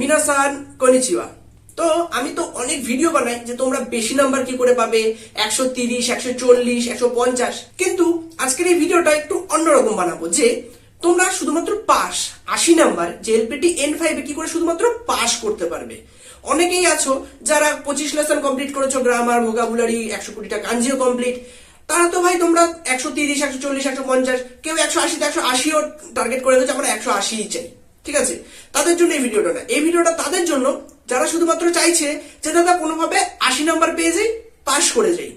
মিনাসান কনিচিওয়া। তো আমি তো অনেক ভিডিও বানাই যে তোমরা বেশি নাম্বার কি করে পাবে? একশো তিরিশ, একশো চল্লিশ, একশো পঞ্চাশ। কিন্তু আজকের এই ভিডিওটা একটু অন্যরকম বানাবো যে তোমরা শুধুমাত্র পাস, আশি নাম্বার যে এলপিটি এন ফাইভে কি করে শুধুমাত্র পাস করতে পারবে। অনেকেই আছো যারা পঁচিশ লেসন কমপ্লিট করেছ গ্রামার ভোকাবুলারি একশো কোটিটা কাঞ্জিও কমপ্লিট তারা তো ভাই তোমরা একশো তিরিশ, একশো চল্লিশ, একশো পঞ্চাশ, কেউ একশো আশিতে একশো আশিও টার্গেট করে দিয়েছে, আমরা একশো আশিই চাই। ঠিক আছে? তাদের জন্য এই ভিডিওটা না। এই ভিডিওটা তাদের জন্য যারা শুধুমাত্র চাইছে যে, দাদা, কোনোভাবে আশি নাম্বার পেয়ে যাই, পাশ করে যাই।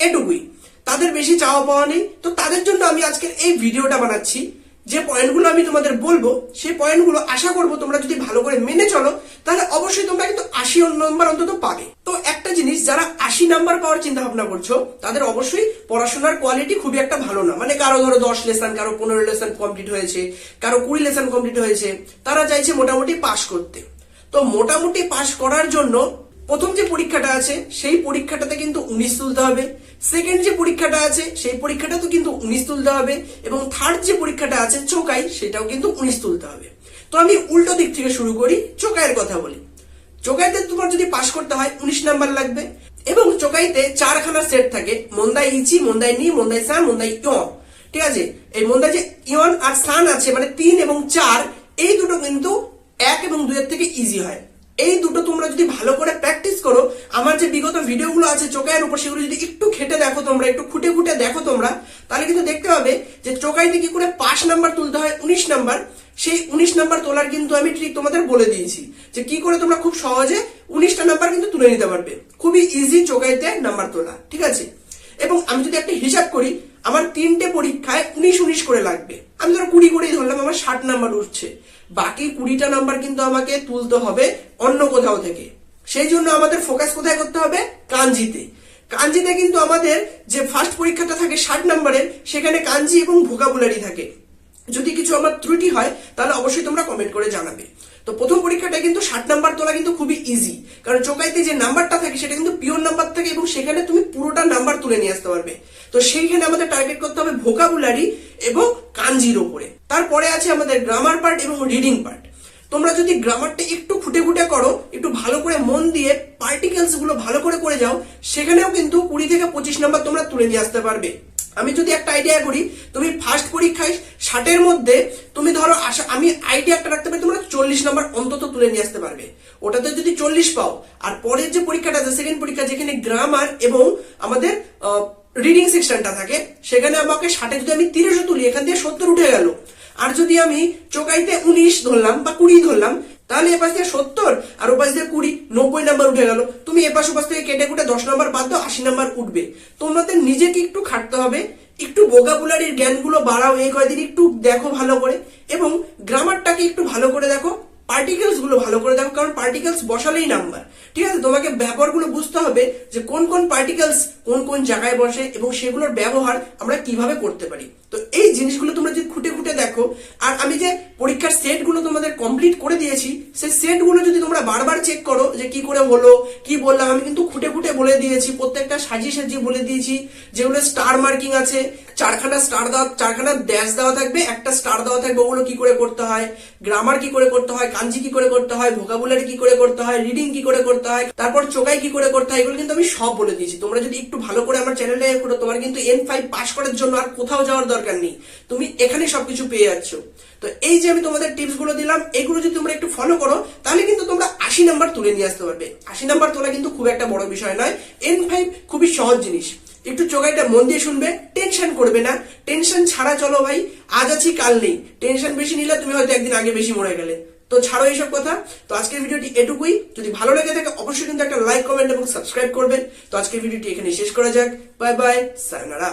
এটুকুই। তাদের বেশি চাওয়া পাওয়া নেই। তো তাদের জন্য আমি আজকের এই ভিডিওটা বানাচ্ছি। যে পয়েন্টগুলো আমি তোমাদের বলব, সেই পয়েন্টগুলো আশা করব তোমরা যদি ভালো করে মেনে চলো, তাহলে অবশ্যই তোমরা কিন্তু আশি নম্বর অন্তত পাবে। তো একটা জিনিস, যারা আশি নাম্বার পাওয়ার চিন্তা ভাবনা করছ, তাদের অবশ্যই পড়াশোনার কোয়ালিটি খুবই একটা ভালো না। মানে কারও ধরো দশ লেসন কারও পনেরো লেসন কমপ্লিট হয়েছে, কারও কুড়ি লেসন কমপ্লিট হয়েছে, তারা চাইছে মোটামুটি পাশ করতে। তো মোটামুটি পাশ করার জন্য প্রথম যে পরীক্ষাটা আছে, সেই পরীক্ষাটাতে কিন্তু উনিশ তুলতে হবে। সেকেন্ড যে পরীক্ষাটা আছে, সেই পরীক্ষাটাতেও কিন্তু উনিশ তুলতে হবে এবং থার্ড যে পরীক্ষাটা আছে চোকাই, সেটাও কিন্তু উনিশ তুলতে হবে। তো আমি উল্টো দিক থেকে শুরু করি, চোকাইয়ের কথা বলি। চোকাইতে তোমার যদি পাশ করতে হয়, উনিশ নাম্বার লাগবে। এবং চোকাইতে চারখানা সেট থাকে, মন্দাই ইচি, মন্দাই নি, মন্দাই সা, মন্দাই ইয়ন ঠিক আছে? এই মন্দাই যে ইয়ন আর সান আছে মানে তিন এবং চার, এই দুটো কিন্তু এক এবং দুইয়ের থেকে ইজি হয়। এই দুটো তোমরা যদি ভালো করে প্র্যাকটিস করো, আমার যে বিগত ভিডিওগুলো আছে চোকাইয়ের উপর সেগুলো যদি একটু খেটে দেখো তোমরা, একটু খুঁটে খুঁটে দেখো তোমরা, তাহলে কিন্তু দেখতে পাবে যে চোকাইতে কি করে পাঁচ নাম্বার তুলতে হয় উনিশ নাম্বার সেই উনিশ নাম্বার তোলার কিন্তু আমি ঠিক তোমাদের বলে দিয়েছি, যে কি করে তোমরা খুব সহজে উনিশটা নাম্বার কিন্তু তুলে নিতে পারবে। খুবই ইজি চোকাইতে নাম্বার তোলা, ঠিক আছে? এবং আমি যদি একটা হিসাব করি, আমার তিনটে পরীক্ষায় উনিশ উনিশ করে লাগবে। আমি ধরো কুড়ি করেই ধরলাম, আমার ষাট নাম্বার উঠছে। বাকি কুড়িটা নাম্বার কিন্তু আমাকে তুলতে হবে অন্য কোথাও থেকে। সেই জন্য আমাদের ফোকাস কোথায় করতে হবে? কাঞ্জিতে। কাঞ্জিতে কিন্তু আমাদের যে ফার্স্ট পরীক্ষাটা থাকে ষাট নাম্বারের সেখানে কাঞ্জি এবং ভোকাবুলারি থাকে। যদি কিছু আমার ত্রুটি হয়, তাহলে অবশ্যই তোমরা কমেন্ট করে জানাবে। তো প্রথম পরীক্ষাটা কিন্তু ষাট নাম্বার তোলা কিন্তু খুবই ইজি কারণ চোকাইতে যে নাম্বারটা থাকে, সেটা কিন্তু পিওর নাম্বার থাকে এবং সেখানে তুমি পুরোটা নাম্বার তুলে নিয়ে আসতে পারবে। তো সেইখানে আমাদের টার্গেট করতে হবে ভোকাবুলারি এবং কাঞ্জির ওপরে তারপরে আছে আমাদের গ্রামার পার্ট এবং রিডিং পার্ট তোমরা যদি গ্রামারটা একটু খুঁটে খুঁটে করো, একটু ভালো করে মন দিয়ে পার্টিকেলসগুলো ভালো করে করে যাও, সেখানেও কিন্তু কুড়ি থেকে পঁচিশ নাম্বার তোমরা তুলে নিয়ে আসতে পারবে। আমি যদি একটা আইডিয়া করি, তুমি ফার্স্ট পরীক্ষায় ষাটের মধ্যে তুমি ধরো আশা, আমি আইডিয়া একটা রাখতে পারি, তোমরা চল্লিশ নাম্বার অন্তত তুলে নিয়ে আসতে পারবে। ওটাতে যদি চল্লিশ পাও, আর পরের যে পরীক্ষাটা আছে সেকেন্ড পরীক্ষা, যেখানে গ্রামার এবং আমাদের রিডিং সেকশনটা থাকে, সেখানে আমাকে ষাটে যদি আমি তিরিশও তুলি, এখান থেকে সত্তর উঠে গেল। আর যদি আমি চোকাইতে উনিশ ধরলাম বা কুড়ি ধরলাম, তাহলে এপাশ থেকে সত্তর, আর ওপাশ দিয়ে কুড়ি, নব্বই নাম্বার উঠে গেল। তুমি এপাশ ওপাশ থেকে কেটে কুটে দশ নাম্বার বাদ দাও, আশি নাম্বার উঠবে। তোমাদের নিজেকে একটু খাটতে হবে, একটু ভোকাবুলারির জ্ঞানগুলো বাড়াও এই কয়দিন, একটু দেখো ভালো করে, এবং গ্রামারটাকে একটু ভালো করে দেখো পার্টিকেলসগুলো ভালো করে দেখো, কারণ পার্টিকেলস বসালেই নাম্বার। ঠিক আছে, তোমাকে ব্যাপারগুলো বুঝতে হবে যে কোন কোন পার্টিকেলস কোন কোন জায়গায় বসে, এবং সেগুলোর ব্যবহার আমরা কীভাবে করতে পারি। তো এই জিনিসগুলো তোমরা যদি খুঁটে দেখো। আর আমি যে পরীক্ষার সেটগুলো তোমাদের কমপ্লিট করে দিয়েছি। সেই সেটগুলো যদি তোমরা বারবার চেক করো যে কি করে হলো, কি বললাম, আমি কিন্তু খুঁটে খুঁটে বলে দিয়েছি, প্রত্যেকটা সাজিয়ে সাজিয়ে বলে দিয়েছি যেগুলো স্টার মার্কিং আছে, চারখানা স্টার দেওয়া, চারখানা ড্যাশ দেওয়া থাকবে, একটা স্টার দেওয়া থাকবে, ওগুলো কি করে করতে হয় গ্রামার কি করে করতে হয়, কাঞ্জি কি করে করতে হয় ভোকাবুলারি কি করে করতে হয় রিডিং কি করে করতে হয়, তারপর চোকাই কি করে করতে হয়, এগুলো কিন্তু আমি সব বলে দিয়েছি। তোমরা যদি একটু ভালো করে আমার চ্যানেলে করো, তোমার কিন্তু এন ফাইভ পাস করার জন্য আর কোথাও যাওয়ার দরকার নেই। তুমি এখানে সবকিছু পেয়ে যাচ্ছ। তো এই যে আমি তোমাদের টিপসগুলো দিলাম, এগুলো যদি তোমরা একটু ফলো করো, তাহলে কিন্তু তোমরা আশি নাম্বার তুলে নিয়ে আসতে পারবে। আশি নাম্বার তোলা কিন্তু খুব একটা বড় বিষয় নয়। এন ফাইভ খুবই সহজ জিনিস। একটু চোখাইটা মন দিয়ে শুনবে টেনশন করবে না। টেনশন ছাড়া চলো ভাই, আজ আছি, কাল নেই। টেনশন বেশি নিলে তুমি হয়তো একদিন আগে বেশি মরে গেলে। তো ছাড়ো এইসব কথা। তো আজকের ভিডিওটি এটুকুই। যদি ভালো লেগে থাকে, অবশ্যই কিন্তু একটা লাইক কমেন্ট এবং সাবস্ক্রাইব করবেন। তো আজকের ভিডিওটি এখানে শেষ করা যাক। Bye bye sayonara